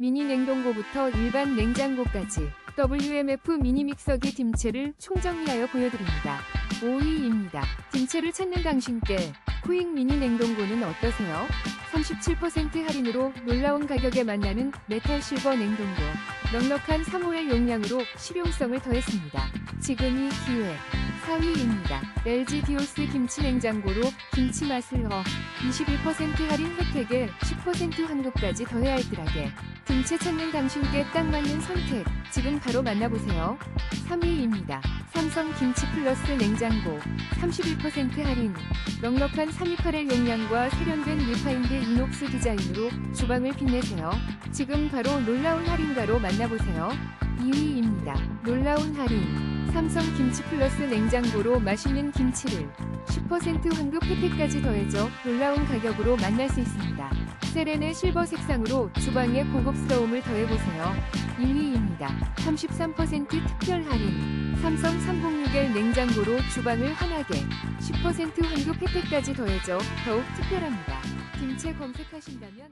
미니 냉동고부터 일반 냉장고까지 WMF 미니 믹서기 딤체를 총정리하여 보여드립니다. 5위입니다. 딤체를 찾는 당신께 코익 미니 냉동고는 어떠세요? 37% 할인으로 놀라운 가격에 만나는 메탈 실버 냉동고. 넉넉한 3호의 용량으로 실용성을 더했습니다. 지금이 기회. 4위입니다. LG 디오스 김치 냉장고로 김치 맛을 넣어 21% 할인 혜택에 10% 환급까지 더해 알뜰하게 김치 찾는 당신께 딱 맞는 선택 지금 바로 만나보세요. 3위입니다. 삼성 김치 플러스 냉장고 31% 할인 넉넉한 3281 용량과 세련된 리파인드 이녹스 디자인으로 주방을 빛내세요. 지금 바로 놀라운 할인가로 만나보세요. 2위입니다. 놀라운 할인 삼성 김치 플러스 냉장고로 맛있는 김치를 10% 환급 혜택까지 더해져 놀라운 가격으로 만날 수 있습니다. 세렌의 실버 색상으로 주방의 고급스러움을 더해보세요. 1위입니다. 33% 특별 할인 삼성 306L 냉장고로 주방을 환하게 10% 환급 혜택까지 더해져 더욱 특별합니다. 김치 검색하신다면